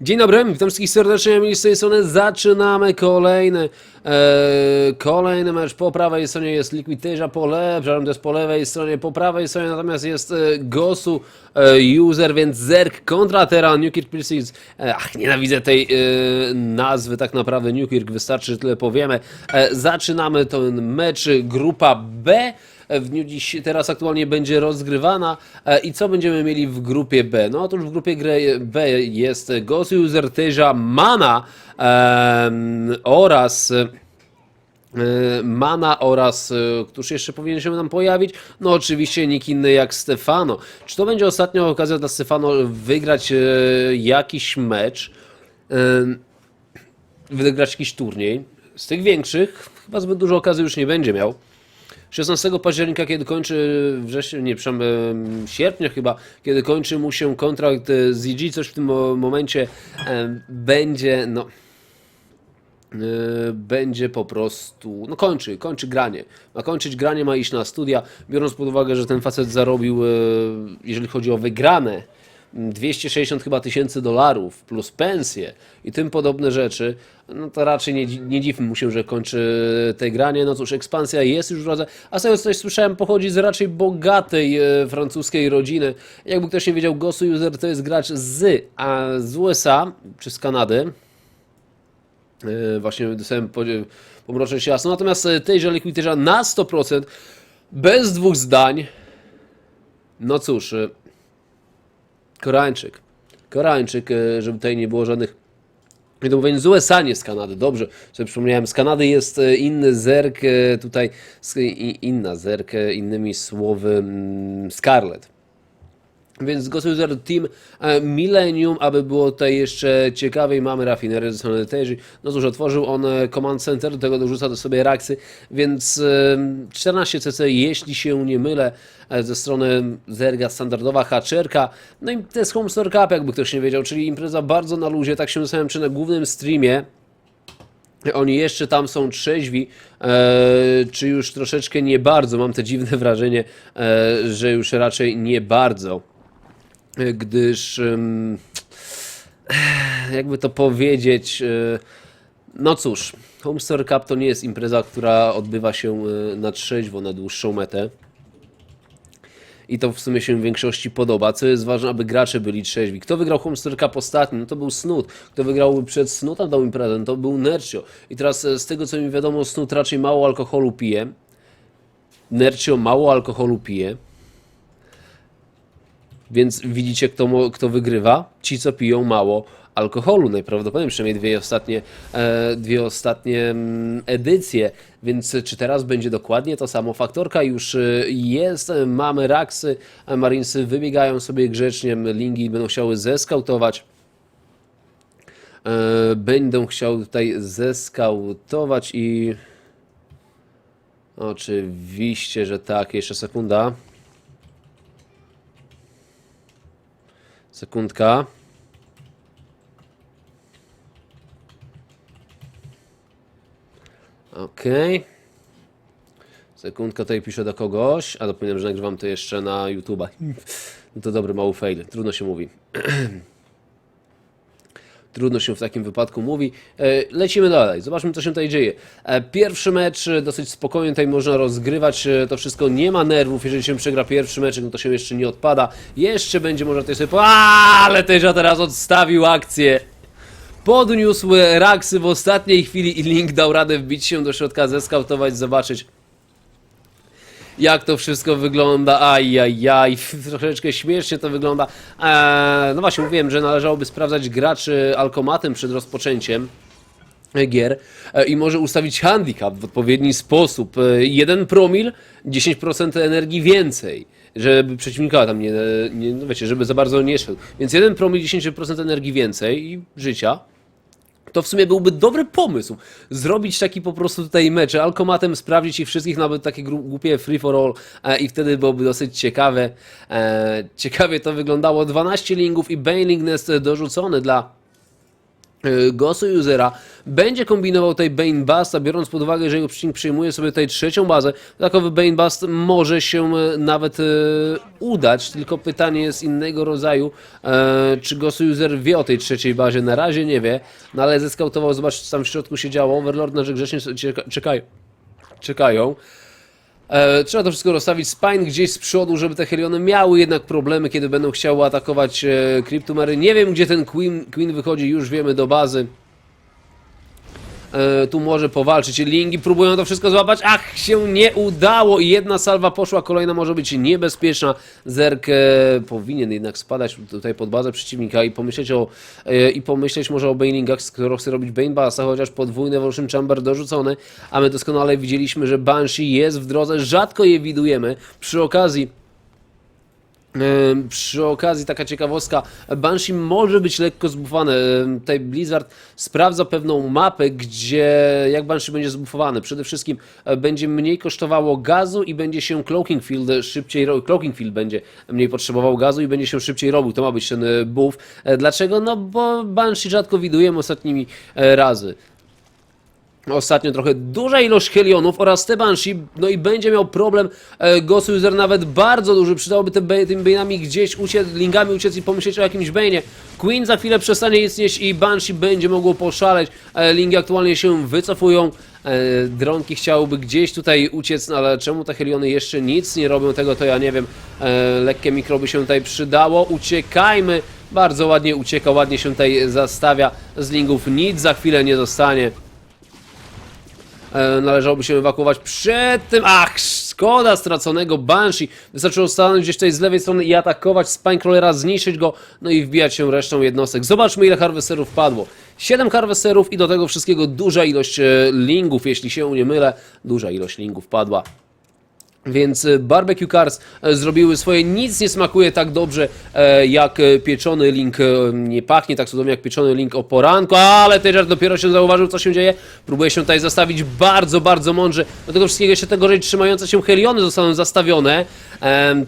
Dzień dobry, witam wszystkich serdecznie, z tej strony zaczynamy kolejny, e, kolejny mecz. Po prawej stronie jest Liquidteja, po lewej, przepraszam, to jest po lewej stronie, po prawej stronie natomiast jest e, Gosu e, User, więc Zerk kontra Terra, Newkirk Pursuits. E, ach, nienawidzę tej e, nazwy tak naprawdę, Newkirk, wystarczy, że tyle powiemy. E, zaczynamy ten mecz, grupa B w dniu dziś teraz aktualnie będzie rozgrywana. E, I co będziemy mieli w grupie B? No otóż w grupie B jest Ghost User, Teja, Mana em, oraz e, Mana oraz, e, któż jeszcze powinien się nam pojawić? No oczywiście nikt inny jak Stefano. Czy to będzie ostatnia okazja dla Stefano wygrać jakiś mecz? Wygrać jakiś turniej. Z tych większych chyba zbyt dużo okazji już nie będzie miał. 16 października, kiedy kończy września, nie, przepraszam, sierpnia chyba, kiedy kończy mu się kontrakt e, z coś w tym mo- momencie będzie, no, e, będzie po prostu, no kończy, kończy granie. Ma kończyć granie, ma iść na studia, biorąc pod uwagę, że ten facet zarobił, e, jeżeli chodzi o wygrane, 260 chyba tysięcy dolarów plus pensje i tym podobne rzeczy, no to raczej nie, nie dziwmy mu się, że kończy te granie. No cóż, ekspansja jest już w drodze, a z coś słyszałem, pochodzi z raczej bogatej e, francuskiej rodziny. Jakby ktoś nie wiedział, Gosu User to jest gracz z, a z USA czy z Kanady. E, właśnie dostałem po, pomroczeć się jasno. Natomiast e, tejże Liquidterza na 100%, bez dwóch zdań. No cóż, Koreańczyk. Koreańczyk, e, żeby tutaj nie było żadnych niedomówień z USA, nie z Kanady. Dobrze, sobie przypomniałem. Z Kanady jest e, inny zerk, e, tutaj inna zerk, innymi słowy mm, Scarlet. Więc Ghost User Team e, Millennium, aby było tutaj jeszcze ciekawiej, mamy rafinerię ze strony Teji. No cóż, otworzył on e, Command Center, do tego dorzuca do sobie Raxy, więc e, 14 CC, jeśli się nie mylę, e, ze strony Zerga standardowa haczerka. No i to jest Home Store Cup, jakby ktoś nie wiedział, czyli impreza bardzo na luzie, tak się zastanawiam, czy na głównym streamie oni jeszcze tam są trzeźwi, e, czy już troszeczkę nie bardzo. Mam te dziwne wrażenie, e, że już raczej nie bardzo, gdyż em, jakby to powiedzieć, e, no cóż, Home Store Cup to nie jest impreza, która odbywa się e, na trzeźwo, na dłuższą metę. I to w sumie się w większości podoba. Co jest ważne, aby gracze byli trzeźwi. Kto wygrał Homester Cup ostatnio? No to był Snut. Kto wygrał przed Snutem dał imprezę? No to był Nercio. I teraz e, z tego co mi wiadomo, Snut raczej mało alkoholu pije. Nercio mało alkoholu pije. Więc widzicie, kto, kto wygrywa? Ci, co piją mało alkoholu. Najprawdopodobniej przynajmniej dwie ostatnie, e, dwie ostatnie mm, edycje. Więc czy teraz będzie dokładnie to samo? Faktorka już e, jest. Mamy Raksy. e, Marinesy wybiegają sobie grzecznie. Lingi będą chciały zeskautować. Będę chciał tutaj zeskautować i... Oczywiście, że tak. Jeszcze sekunda. Sekundka. Okej. Sekundka tutaj piszę do kogoś. A dopominam, że nagrywam to jeszcze na YouTube'a. No to dobry mały fail. Trudno się mówi. Trudno się w takim wypadku mówi. E, Lecimy dalej. Zobaczmy, co się tutaj dzieje. E, Pierwszy mecz e, dosyć spokojnie tutaj można rozgrywać. To wszystko nie ma nerwów. Jeżeli się przegra pierwszy mecz, no to się jeszcze nie odpada. Jeszcze będzie można tutaj sobie. Aaaa, Ale Teja teraz odstawił akcję. Podniósł Raksy w ostatniej chwili i Link dał radę wbić się do środka, zeskautować, zobaczyć jak to wszystko wygląda. Ajajaj, troszeczkę śmiesznie to wygląda. Eee, no właśnie, mówiłem, że należałoby sprawdzać graczy alkomatem przed rozpoczęciem gier e, i może ustawić handicap w odpowiedni sposób. 1 promil, 10% energii więcej, żeby przeciwnika tam nie, nie no wiecie, żeby za bardzo nie szedł. Więc 1 promil, 10% energii więcej i życia. To w sumie byłby dobry pomysł. Zrobić taki po prostu tutaj mecz, alkomatem sprawdzić ich wszystkich, nawet takie głupie free for all e, i wtedy byłoby dosyć ciekawe. E, ciekawie to wyglądało. 12 lingów i Baneling Nest dorzucony dla Gosu Usera będzie kombinował tutaj Bane Busta, biorąc pod uwagę, że jego przeciwnik przyjmuje sobie tutaj trzecią bazę, takowy Bane Bust może się e, nawet e, udać, tylko pytanie jest innego rodzaju, e, czy Gosu User wie o tej trzeciej bazie, na razie nie wie, no ale zeskautował, zobacz co tam w środku się działo, Overlord na grzecznie czeka, czekają, czekają. E, trzeba to wszystko rozstawić. Spine gdzieś z przodu, żeby te Heliony miały jednak problemy, kiedy będą chciały atakować e, Cryptomery. Nie wiem, gdzie ten Queen, Queen wychodzi, już wiemy do bazy. E, tu może powalczyć. Lingi próbują to wszystko złapać. Ach, się nie udało i jedna salwa poszła, kolejna może być niebezpieczna. Zerk e, powinien jednak spadać tutaj pod bazę przeciwnika i pomyśleć o e, i pomyśleć może o Banelingach, skoro chce robić Banebassa, chociaż podwójny Evolution Chamber dorzucony, a my doskonale widzieliśmy, że Banshee jest w drodze, rzadko je widujemy. Przy okazji Przy okazji taka ciekawostka, Banshee może być lekko zbufowany. Ym, Tutaj Blizzard sprawdza pewną mapę, gdzie jak Banshee będzie zbufowany. Przede wszystkim e, będzie mniej kosztowało gazu i będzie się Cloaking Field szybciej ro- Cloaking Field będzie mniej potrzebował gazu i będzie się szybciej robił. To ma być ten e, buff. E, Dlaczego? No bo Banshee rzadko widujemy ostatnimi razy. Ostatnio trochę duża ilość Helionów oraz te Banshee, no i będzie miał problem e, Ghost User nawet bardzo duży, przydałoby tym, tym Bane'ami gdzieś uciec, lingami uciec i pomyśleć o jakimś Bane'ie. Queen za chwilę przestanie istnieć i Banshee będzie mogło poszaleć, e, lingi aktualnie się wycofują, e, dronki chciałyby gdzieś tutaj uciec, no ale czemu te Heliony jeszcze nic nie robią tego, to ja nie wiem, e, lekkie mikro by się tutaj przydało, uciekajmy, bardzo ładnie ucieka, ładnie się tutaj zastawia, z lingów nic za chwilę nie zostanie. E, należałoby się ewakuować przed tym. Ach, szkoda straconego Banshee. Wystarczyło stanąć gdzieś tutaj z lewej strony i atakować Spinecrawlera, zniszczyć go, no i wbijać się resztą jednostek. Zobaczmy, ile harvesterów padło. 7 harvesterów i do tego wszystkiego duża ilość e, lingów, jeśli się nie mylę. Duża ilość lingów padła. Więc e, barbecue cars e, zrobiły swoje, nic nie smakuje tak dobrze e, jak pieczony link, nie pachnie tak cudownie jak pieczony link o poranku, ale Tejar dopiero się zauważył co się dzieje, próbuje się tutaj zastawić bardzo, bardzo mądrze, do tego wszystkiego jeszcze te gorzej trzymające się Heliony zostaną zastawione,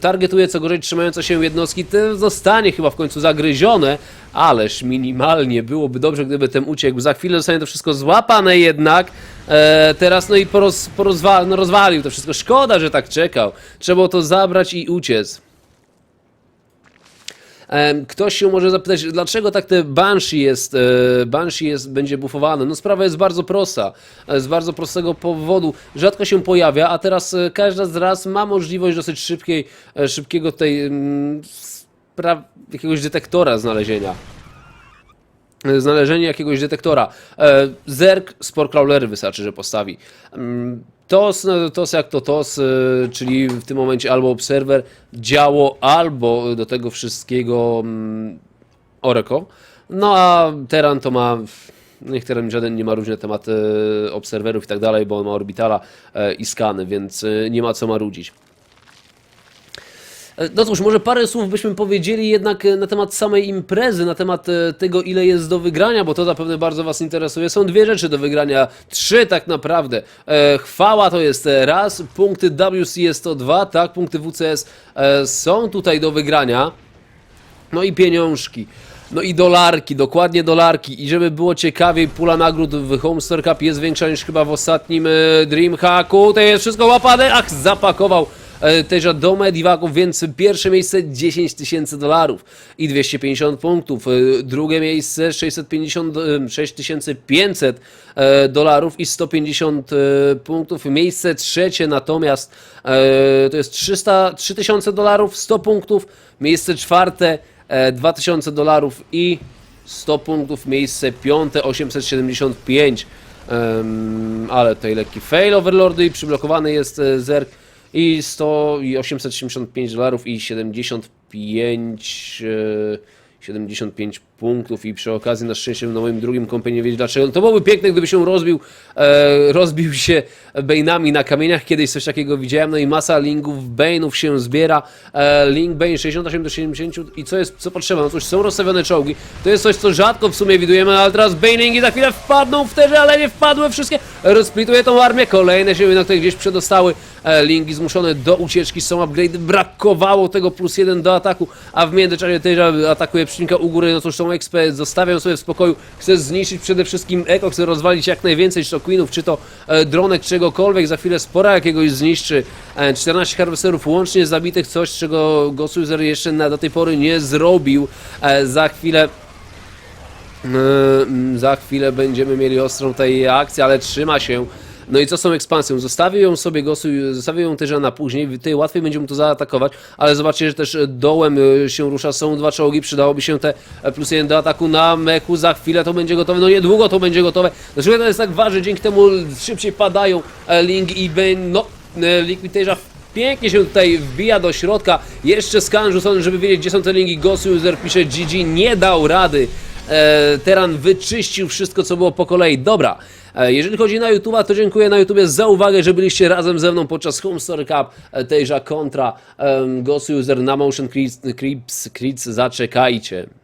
targetuje co gorzej trzymające się jednostki, te zostanie chyba w końcu zagryzione, ależ minimalnie byłoby dobrze, gdyby ten uciekł, za chwilę zostanie to wszystko złapane jednak, E, teraz no i poroz, porozwa, no rozwalił to wszystko. Szkoda, że tak czekał. Trzeba to zabrać i uciec. Ktoś się może zapytać, dlaczego tak te Banshee jest, e, Banshee jest, będzie buffowane? No sprawa jest bardzo prosta. E, Z bardzo prostego powodu. Rzadko się pojawia, a teraz każda z raz ma możliwość dosyć szybkiej, szybkiego tej, mm, jakiegoś detektora znalezienia znalezienie jakiegoś detektora. E, Zerk, Sporcrawlery wystarczy, że postawi. Mm, TOS, no, TOS jak to TOS, e, czyli w tym momencie albo Observer, działo, albo do tego wszystkiego mm, Oreko. No a Teran to ma, niech Teran żaden nie ma różne tematy e, obserwerów i tak dalej, bo on ma orbitala e, i skany, więc nie ma co marudzić. E, No cóż, może parę słów byśmy powiedzieli jednak e, na temat samej imprezy, na temat e, tego, ile jest do wygrania, bo to zapewne bardzo Was interesuje. Są dwie rzeczy do wygrania, trzy tak naprawdę. Chwała to jest raz, punkty WCS to dwa, tak, punkty WCS są tutaj do wygrania. No i pieniążki. No i dolarki, dokładnie dolarki. I żeby było ciekawiej, pula nagród w Homestar Cup jest większa niż chyba w ostatnim Dreamhacku. To jest wszystko łapane. Ach, zapakował e, Teja do Medivaków, więc pierwsze miejsce 10 tysięcy dolarów i 250 punktów. E, Drugie miejsce 650, e, 6500 e, dolarów i 150 e, punktów. Miejsce trzecie natomiast to jest 300, 3000 dolarów, 100 punktów. Miejsce czwarte e, 2000 dolarów i 100 punktów. Miejsce piąte 875. Em, ale tutaj lekki fail overlordy i przyblokowany jest zerk i 100 i 875 dolarów i 75 e, 75 punktów i przy okazji na szczęście na moim drugim kompie nie wiedzieć dlaczego. To byłoby piękne, gdyby się rozbił, e, rozbił się Bane'ami na kamieniach. Kiedyś coś takiego widziałem, no i masa lingów, Bane'ów się zbiera. E, link Bane 68 do 70 i co jest, co potrzeba? No cóż, są rozstawione czołgi. To jest coś, co rzadko w sumie widujemy, ale teraz Bane'ingi za chwilę wpadną w terze, ale nie wpadły wszystkie. Rozplituje tą armię, kolejne się jednak tutaj gdzieś przedostały. E, Lingi zmuszone do ucieczki, są upgrade, brakowało tego plus jeden do ataku, a w międzyczasie też atakuje przeciwnika u góry, no cóż, tą XP zostawiam sobie w spokoju, chcę zniszczyć przede wszystkim Eko, chcę rozwalić jak najwięcej, czy to Queenów, czy to e, dronek, czegokolwiek, za chwilę spora jakiegoś zniszczy, e, 14 harvesterów łącznie zabitych, coś czego Ghost jeszcze na, do tej pory nie zrobił, e, za chwilę Yy, Za chwilę będziemy mieli ostrą tej akcję, ale trzyma się. No i co tą ekspansją? Zostawił ją sobie Gosu, zostawił ją na później, tutaj łatwiej będzie mu to zaatakować, ale zobaczcie, że też dołem y, się rusza, są dwa czołgi, przydałoby się te e, plus jeden do ataku na mechu, za chwilę to będzie gotowe, no niedługo to będzie gotowe. Dlaczego to jest tak ważne, dzięki temu szybciej padają e, Ling i Ben, no e, Liquid Tage'a Pięknie się tutaj wbija do środka. Jeszcze skan rzucony, żeby wiedzieć, gdzie są te linki. Ghost User pisze GG, nie dał rady. E, Teran wyczyścił wszystko, co było po kolei. Dobra, e, jeżeli chodzi na YouTube'a, to dziękuję na YouTubie za uwagę, że byliście razem ze mną podczas Home Story Cup e, tejże kontra e, Ghost User na Motion Creeps, Creeps, Creeps. Zaczekajcie.